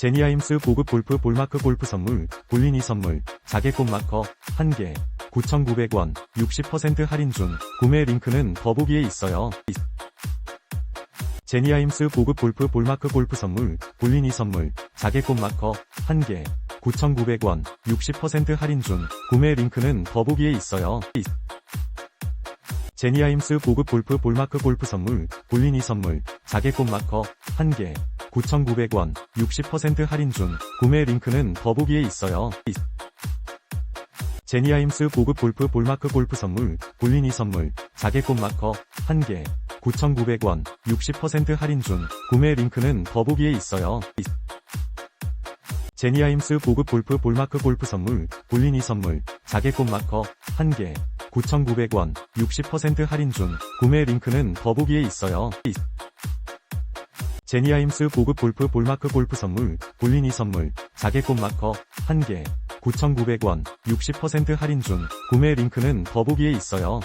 제니아임스 고급 골프 볼마크 골프 선물, 볼리니 선물, 자개 꽃 마커, 1개, 9,900원, 60% 할인 중, 구매 링크는 더보기에 있어요. 제니아임스 고급 골프 볼마크 골프 선물, 볼리니 선물, 자개 꽃 마커, 1개, 9,900원, 60% 할인 중, 구매 링크는 더보기에 있어요. 제니아임스 고급 골프 볼마크 골프 선물, 볼리니 선물, 자개 꽃 마커, 1개, 9,900원, 60% 할인 중, 구매 링크는 더보기에 있어요. 제니아임스 고급 골프 볼마크 골프 선물, 볼리니 선물, 자개꽃 마커, 1개, 9,900원, 60% 할인 중, 구매 링크는 더보기에 있어요. 제니아임스 고급 골프 볼마크 골프 선물, 볼리니 선물, 자개꽃 마커, 1개, 9,900원, 60% 할인 중, 구매 링크는 더보기에 있어요. 제니아임스 고급 골프 볼마크 골프 선물, 볼리니 선물, 자개 꽃 마커, 1개, 9,900원, 60% 할인 중, 구매 링크는 더보기에 있어요.